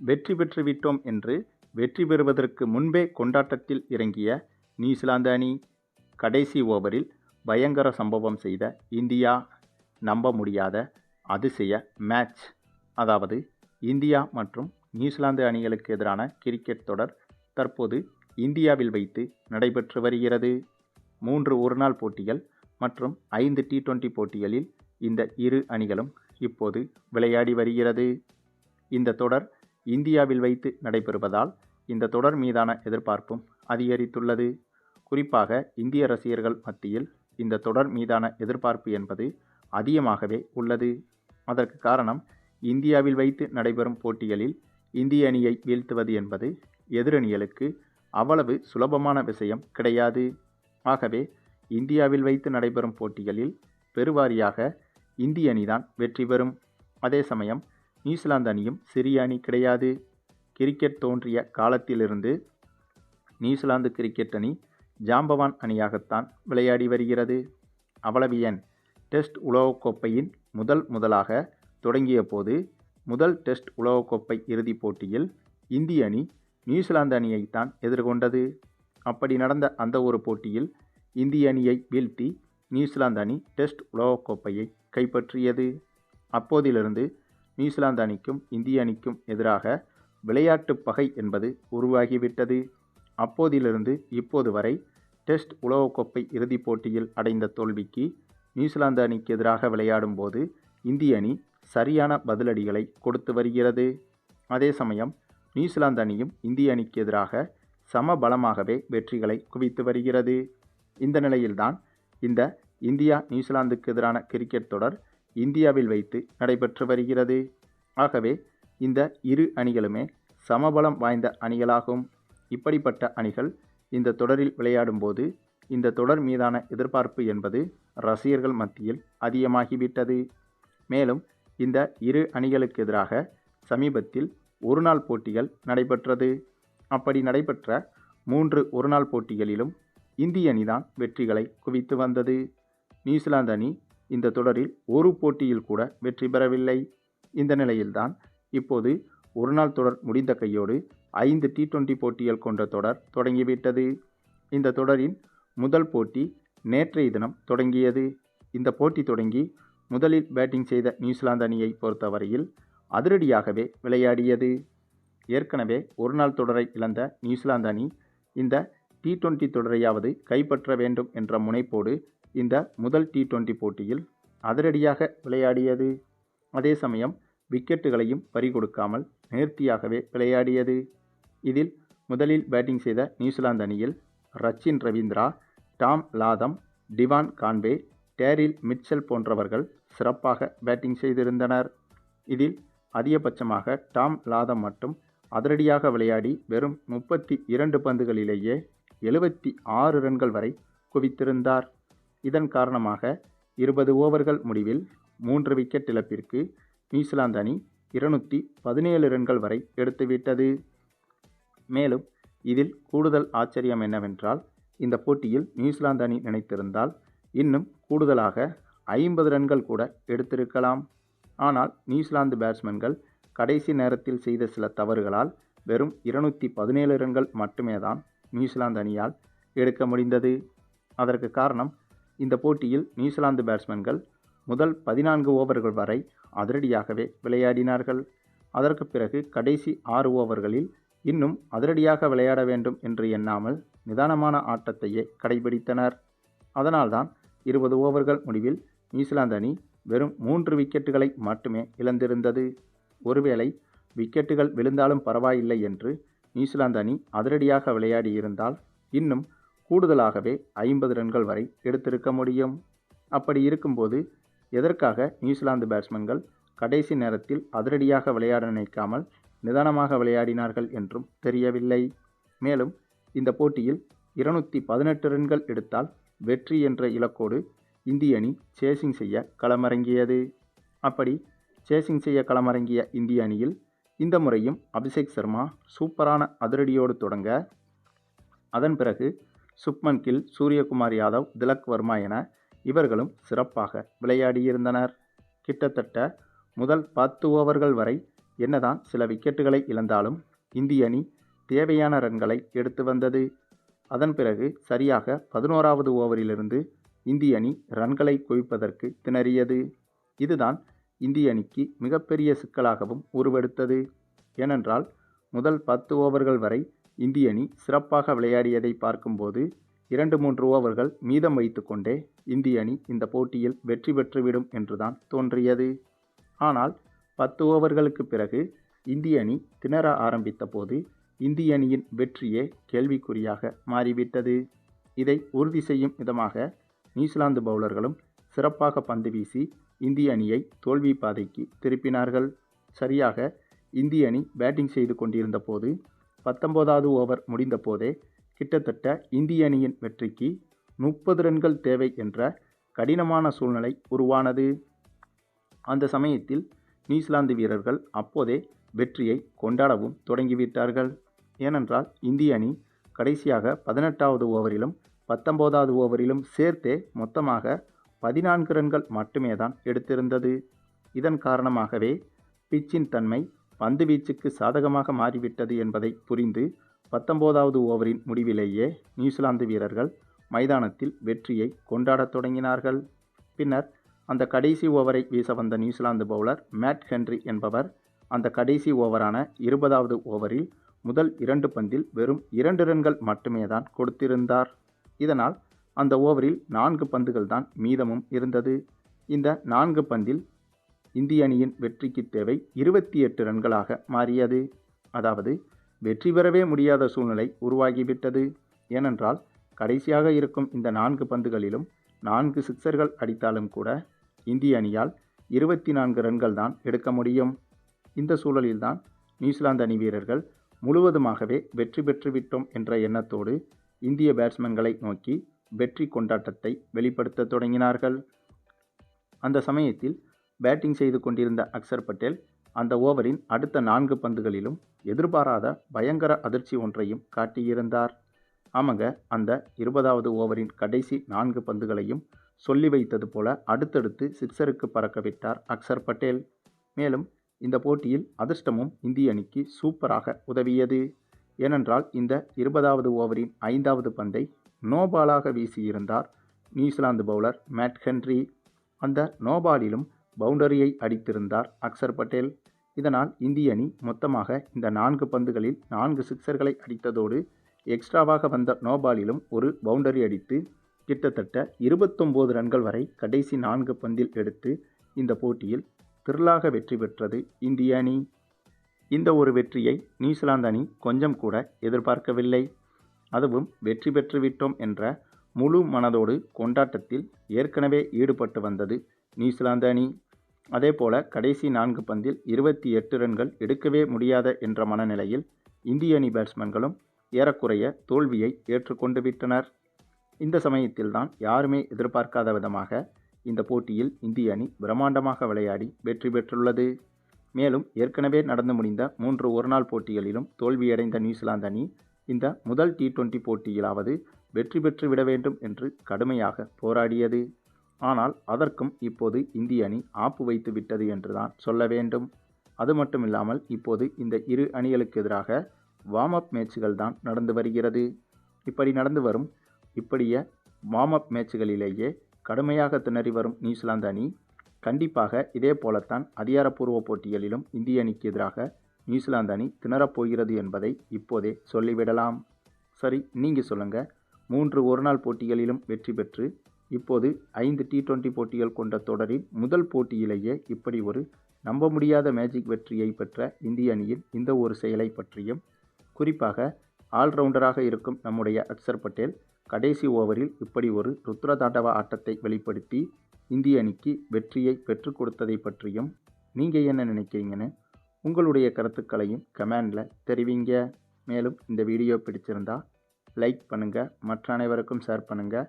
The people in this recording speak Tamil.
வெற்றி பெற்று விட்டோம் என்று வெற்றி பெறுவதற்கு முன்பே கொண்டாட்டத்தில் இறங்கிய நியூசிலாந்து அணி கடைசி ஓவரில் பயங்கர சம்பவம் செய்த இந்தியா நம்ப முடியாத அதிசய மேட்ச். அதாவது இந்தியா மற்றும் நியூசிலாந்து அணிகளுக்கு எதிரான கிரிக்கெட் தொடர் தற்போது இந்தியாவில் வைத்து நடைபெற்று வருகிறது. மூன்று ஒருநாள் போட்டிகள் மற்றும் ஐந்து டி டுவெண்டி போட்டிகளில் இந்த இரு அணிகளும் இப்போது விளையாடி வருகிறது. இந்த தொடர் இந்தியாவில் வைத்து நடைபெறுவதால் இந்த தொடர் மீதான எதிர்பார்ப்பும் அதிகரித்துள்ளது. குறிப்பாக இந்திய ரசிகர்கள் மத்தியில் இந்த தொடர் மீதான எதிர்பார்ப்பு என்பது அதிகமாகவே உள்ளது. அதற்கு காரணம் இந்தியாவில் வைத்து நடைபெறும் போட்டிகளில் இந்திய அணியை வீழ்த்துவது என்பது எதிரணிகளுக்கு அவ்வளவு சுலபமான விஷயம் கிடையாது. ஆகவே இந்தியாவில் வைத்து நடைபெறும் போட்டிகளில் பெருவாரியாக இந்திய அணிதான் வெற்றி பெறும். அதே சமயம் நியூசிலாந்து அணியும் சிறிய அணி கிடையாது. கிரிக்கெட் தோன்றிய காலத்திலிருந்து நியூசிலாந்து கிரிக்கெட் அணி ஜாம்பவான் அணியாகத்தான் விளையாடி வருகிறது. அவ்வளவியன் டெஸ்ட் உலகக்கோப்பையின் முதல் முதலாக தொடங்கிய போது முதல் டெஸ்ட் உலகக்கோப்பை இறுதிப் போட்டியில் இந்திய அணி நியூசிலாந்து அணியைத்தான் எதிர்கொண்டது. அப்படி நடந்த அந்த ஒரு போட்டியில் இந்திய அணியை வீழ்த்தி நியூசிலாந்து அணி டெஸ்ட் உலகக்கோப்பையை கைப்பற்றியது. அப்போதிலிருந்து நியூசிலாந்து அணிக்கும் இந்திய அணிக்கும் எதிராக விளையாட்டு பகை என்பது உருவாகிவிட்டது. அப்போதிலிருந்து இப்போது வரை டெஸ்ட் உலகக்கோப்பை இறுதிப் போட்டியில் அடைந்த தோல்விக்கு நியூசிலாந்து அணிக்கு எதிராக விளையாடும் போது இந்திய அணி சரியான பதிலடிகளை கொடுத்து வருகிறது. அதே சமயம் நியூசிலாந்து அணியும் இந்திய அணிக்கு எதிராக சம பலமாகவே வெற்றிகளை குவித்து வருகிறது. இந்த நிலையில்தான் இந்த இந்தியா நியூசிலாந்துக்கு எதிரான கிரிக்கெட் தொடர் இந்தியாவில் வைத்து நடைபெற்று வருகிறது. ஆகவே இந்த இரு அணிகளுமே சமபலம் வாய்ந்த அணிகளாகும். இப்படிப்பட்ட அணிகள் இந்த தொடரில் விளையாடும்போது இந்த தொடர் மீதான எதிர்பார்ப்பு என்பது ரசிகர்கள் மத்தியில் அதிகமாகிவிட்டது. மேலும் இந்த இரு அணிகளுக்கு எதிராக சமீபத்தில் ஒருநாள் போட்டிகள் நடைபெற்றது. அப்படி நடைபெற்ற மூன்று ஒருநாள் போட்டிகளிலும் இந்திய அணிதான் வெற்றிகளை குவித்து வந்தது. நியூசிலாந்து அணி இந்த தொடரில் ஒரு போட்டியில் கூட வெற்றி பெறவில்லை. இந்த நிலையில்தான் இப்போது ஒருநாள் தொடர் முடிந்த கையோடு ஐந்து டி டுவெண்டி போட்டிகள் கொண்ட தொடர் தொடங்கிவிட்டது. இந்த தொடரின் முதல் போட்டி நேற்றைய தினம் தொடங்கியது. இந்த போட்டி தொடங்கி முதலில் பேட்டிங் செய்த நியூசிலாந்து அணியை பொறுத்தவரையில் அதிரடியாகவே விளையாடியது. ஏற்கனவே ஒருநாள் தொடரை இழந்த நியூசிலாந்து அணி இந்த டி டுவெண்டி தொடரையாவது கைப்பற்ற வேண்டும் என்ற முனைப்போடு இந்த முதல் டி டுவெண்டி போட்டியில் அதிரடியாக விளையாடியது. அதே சமயம் விக்கெட்டுகளையும் பறிகொடுக்காமல் நேர்த்தியாகவே விளையாடியது. இதில் முதலில் பேட்டிங் செய்த நியூசிலாந்து அணியில் Rachin Ravindra Tom Latham Devon Conway Daryl Mitchell போன்றவர்கள் சிறப்பாக பேட்டிங் செய்திருந்தனர். இதில் அதிகபட்சமாக டாம் லாதம் மட்டும் அதிரடியாக விளையாடி வெறும் முப்பத்தி இரண்டு பந்துகளிலேயே எழுபத்தி ஆறு ரன்கள் வரை குவித்திருந்தார். இதன் காரணமாக இருபது ஓவர்கள் முடிவில் மூன்று விக்கெட் இழப்பிற்கு நியூசிலாந்து அணி இருநூற்றி பதினேழு ரன்கள் வரை எடுத்துவிட்டது. மேலும் இதில் கூடுதல் ஆச்சரியம் என்னவென்றால் இந்த போட்டியில் நியூசிலாந்து அணி நினைத்திருந்தால் இன்னும் கூடுதலாக ஐம்பது ரன்கள் கூட எடுத்திருக்கலாம். ஆனால் நியூசிலாந்து பேட்ஸ்மேன்கள் கடைசி நேரத்தில் செய்த சில தவறுகளால் வெறும் இருநூற்றி பதினேழு ரன்கள் மட்டுமே தான் நியூசிலாந்து அணியால் எடுக்க முடிந்தது. அதற்கு காரணம் இந்த போட்டியில் நியூசிலாந்து பேட்ஸ்மேன்கள் முதல் பதினான்கு ஓவர்கள் வரை அதிரடியாகவே விளையாடினார்கள். அதற்கு பிறகு கடைசி ஆறு ஓவர்களில் இன்னும் அதிரடியாக விளையாட வேண்டும் என்று எண்ணாமல் நிதானமான ஆட்டத்தையே கடைபிடித்தனர். அதனால்தான் இருபது ஓவர்கள் முடிவில் நியூசிலாந்து அணி வெறும் மூன்று விக்கெட்டுகளை மட்டுமே இழந்திருந்தது. ஒருவேளை விக்கெட்டுகள் விழுந்தாலும் பரவாயில்லை என்று நியூசிலாந்து அணி அதிரடியாக விளையாடியிருந்தால் இன்னும் கூடுதலாகவே ஐம்பது ரன்கள் வரை எடுத்திருக்க முடியும். அப்படி இருக்கும்போது எதற்காக நியூசிலாந்து பேட்ஸ்மேன்கள் கடைசி நேரத்தில் அதிரடியாக விளையாட நினைக்காமல் நிதானமாக விளையாடினார்கள் என்றும் தெரியவில்லை. மேலும் இந்த போட்டியில் இருநூற்றி பதினெட்டு ரன்கள் எடுத்தால் வெற்றி என்ற இலக்கோடு இந்திய அணி சேசிங் செய்ய களமிறங்கியது. அப்படி சேசிங் செய்ய களமிறங்கிய இந்திய அணியில் இந்த முறையும் அபிஷேக் சர்மா சூப்பரான அதிரடியோடு தொடங்க அதன் பிறகு சுப்மன் கில் சூரியகுமார் யாதவ் திலக் வர்மா என இவர்களும் சிறப்பாக விளையாடியிருந்தனர். கிட்டத்தட்ட முதல் பத்து ஓவர்கள் வரை என்னதான் சில விக்கெட்டுகளை இழந்தாலும் இந்திய அணி தேவையான ரன்களை எடுத்து வந்தது. அதன் பிறகு சரியாக பதினோராவது ஓவரிலிருந்து இந்திய அணி ரன்களை குவிப்பதற்கு திணறியது. இதுதான் இந்திய அணிக்கு மிகப்பெரிய சிக்கலாகவும் உருவெடுத்தது. ஏனென்றால் முதல் பத்து ஓவர்கள் வரை இந்திய அணி சிறப்பாக விளையாடியதை பார்க்கும்போது இரண்டு மூன்று ஓவர்கள் மீதம் வைத்துக்கொண்டே இந்திய அணி இந்த போட்டியில் வெற்றி பெற்றுவிடும் என்றுதான் தோன்றியது. ஆனால் பத்து ஓவர்களுக்கு பிறகு இந்திய அணி திணற ஆரம்பித்த போது இந்திய அணியின் வெற்றியே கேள்விக்குறியாக மாறிவிட்டது. இதை உறுதி செய்யும் விதமாக நியூசிலாந்து பவுலர்களும் சிறப்பாக பந்து வீசி இந்திய அணியை தோல்வி பாதைக்கு திருப்பினார்கள். சரியாக இந்திய அணி பேட்டிங் செய்து கொண்டிருந்த போது பத்தொன்பதாவது ஓவர் முடிந்த போதே கிட்டத்தட்ட இந்திய அணியின் வெற்றிக்கு முப்பது ரன்கள் தேவை என்ற கடினமான சூழ்நிலை உருவானது. அந்த சமயத்தில் நியூசிலாந்து வீரர்கள் அப்போதே வெற்றியை கொண்டாடவும் தொடங்கிவிட்டார்கள். ஏனென்றால் இந்திய அணி கடைசியாக பதினெட்டாவது ஓவரிலும் பத்தொம்போதாவது ஓவரிலும் சேர்த்தே மொத்தமாக பதினான்கு ரன்கள் மட்டுமே தான் எடுத்திருந்தது. இதன் காரணமாகவே பிச்சின் தன்மை பந்து வீச்சுக்கு சாதகமாக மாறிவிட்டது என்பதை புரிந்து பத்தொன்பதாவது ஓவரின் முடிவிலேயே நியூசிலாந்து வீரர்கள் மைதானத்தில் வெற்றியை கொண்டாடத் தொடங்கினார்கள். பின்னர் அந்த கடைசி ஓவரை வீச வந்த நியூசிலாந்து பவுலர் மேட் ஹென்றி என்பவர் அந்த கடைசி ஓவரான இருபதாவது ஓவரில் முதல் இரண்டு பந்தில் வெறும் இரண்டு ரன்கள் மட்டுமே தான் கொடுத்திருந்தார். இதனால் அந்த ஓவரில் நான்கு பந்துகள் தான் மீதமும் இருந்தது. இந்த நான்கு பந்தில் இந்திய அணியின் வெற்றிக்கு தேவை இருபத்தி எட்டு ரன்களாக மாறியது. அதாவது வெற்றி பெறவே முடியாத சூழ்நிலை உருவாகிவிட்டது. ஏனென்றால் கடைசியாக இருக்கும் இந்த நான்கு பந்துகளிலும் நான்கு சிக்சர்கள் அடித்தாலும் கூட இந்திய அணியால் இருபத்தி நான்கு ரன்கள் தான் எடுக்க முடியும். இந்த சூழலில்தான் நியூசிலாந்து அணி வீரர்கள் முழுவதுமாகவே வெற்றி பெற்றுவிட்டோம் என்ற எண்ணத்தோடு இந்திய பேட்ஸ்மேன்களை நோக்கி வெற்றி கொண்டாட்டத்தை வெளிப்படுத்த தொடங்கினார்கள். அந்த சமயத்தில் பேட்டிங் செய்து கொண்டிருந்த அக்சர் பட்டேல் அந்த ஓவரின் அடுத்த நான்கு பந்துகளிலும் எதிர்பாராத பயங்கர அதிர்ச்சி ஒன்றையும் காட்டியிருந்தார். ஆமாங்க அந்த இருபதாவது ஓவரின் கடைசி நான்கு பந்துகளையும் சொல்லி வைத்தது போல அடுத்தடுத்து சிக்ஸருக்கு பறக்க விட்டார் அக்சர் பட்டேல். மேலும் இந்த போட்டியில் அதிர்ஷ்டமும் இந்திய அணிக்கு சூப்பராக உதவியது. ஏனென்றால் இந்த இருபதாவது ஓவரின் ஐந்தாவது பந்தை நோபாலாக வீசியிருந்தார் New Zealand bowler Matt Henry. அந்த நோபாலிலும் பவுண்டரியை அடித்திருந்தார் அக்சர் பட்டேல். இதனால் இந்திய அணி மொத்தமாக இந்த நான்கு பந்துகளில் நான்கு சிக்சர்களை அடித்ததோடு எக்ஸ்ட்ராவாக வந்த நோபாலிலும் ஒரு பவுண்டரி அடித்து கிட்டத்தட்ட இருபத்தொம்போது ரன்கள் வரை கடைசி நான்கு பந்தில் எடுத்து இந்த போட்டியில் திரளாக வெற்றி பெற்றது இந்திய அணி. இந்த ஒரு வெற்றியை நியூசிலாந்து அணி கொஞ்சம் கூட எதிர்பார்க்கவில்லை. அதுவும் வெற்றி பெற்றுவிட்டோம் என்ற முழு மனதோடு கொண்டாட்டத்தில் ஏற்கனவே ஈடுபட்டு வந்தது நியூசிலாந்து அணி. அதேபோல கடைசி நான்கு பந்தில் இருபத்தி எட்டு ரன்கள் எடுக்கவே முடியாத என்ற மனநிலையில் இந்திய அணி பேட்ஸ்மேன்களும் ஏறக்குறைய தோல்வியை ஏற்றுக்கொண்டு விட்டனர். இந்த சமயத்தில்தான் யாருமே எதிர்பார்க்காத விதமாக இந்த போட்டியில் இந்திய அணி பிரம்மாண்டமாக விளையாடி வெற்றி பெற்றுள்ளது. மேலும் ஏற்கனவே நடந்து முடிந்த மூன்று ஒருநாள் போட்டிகளிலும் தோல்வியடைந்த நியூசிலாந்து அணி இந்த முதல் டி டுவெண்டி போட்டியிலாவது வெற்றி பெற்று விட வேண்டும் என்று கடுமையாக போராடியது. ஆனால் அதற்கும் இப்போது இந்திய அணி ஆப்பு வைத்து விட்டது என்றுதான் சொல்ல வேண்டும். அது மட்டும் இல்லாமல் இப்போது இந்த இரு அணிகளுக்கு எதிராக வார்ம் அப் மேட்சுகள் தான் நடந்து வருகிறது. இப்படி நடந்து வரும் இப்படிய வார்ம் அப் மேட்சுகளிலேயே கடுமையாக திணறி வரும் நியூசிலாந்து அணி கண்டிப்பாக இதே போலத்தான் அதிகாரப்பூர்வ போட்டிகளிலும் இந்திய அணிக்கு எதிராக நியூசிலாந்து அணி திணறப்போகிறது என்பதை இப்போதே சொல்லிவிடலாம். சரி நீங்கள் சொல்லுங்கள் மூன்று ஒருநாள் போட்டிகளிலும் வெற்றி பெற்று இப்போது ஐந்து டி டுவெண்டி போட்டிகள் கொண்ட தொடரின் முதல் போட்டியிலேயே இப்படி ஒரு நம்ப முடியாத மேஜிக் வெற்றியை பெற்ற இந்திய அணியின் இந்த ஒரு செயலை பற்றியும் குறிப்பாக ஆல்ரவுண்டராக இருக்கும் நம்முடைய அக்சர் பட்டேல் கடைசி ஓவரில் இப்படி ஒரு ருத்ரதாண்டவ ஆட்டத்தை வெளிப்படுத்தி இந்திய அணிக்கு வெற்றியை பெற்றுக் கொடுத்ததை பற்றியும் நீங்கள் என்ன நினைக்கிறீங்கன்னு உங்களுடைய கருத்துக்களையும் கமெண்டில் தெரிவிங்க. மேலும் இந்த வீடியோ பிடிச்சிருந்தா லைக் பண்ணுங்கள் மற்ற அனைவருக்கும் ஷேர் பண்ணுங்கள்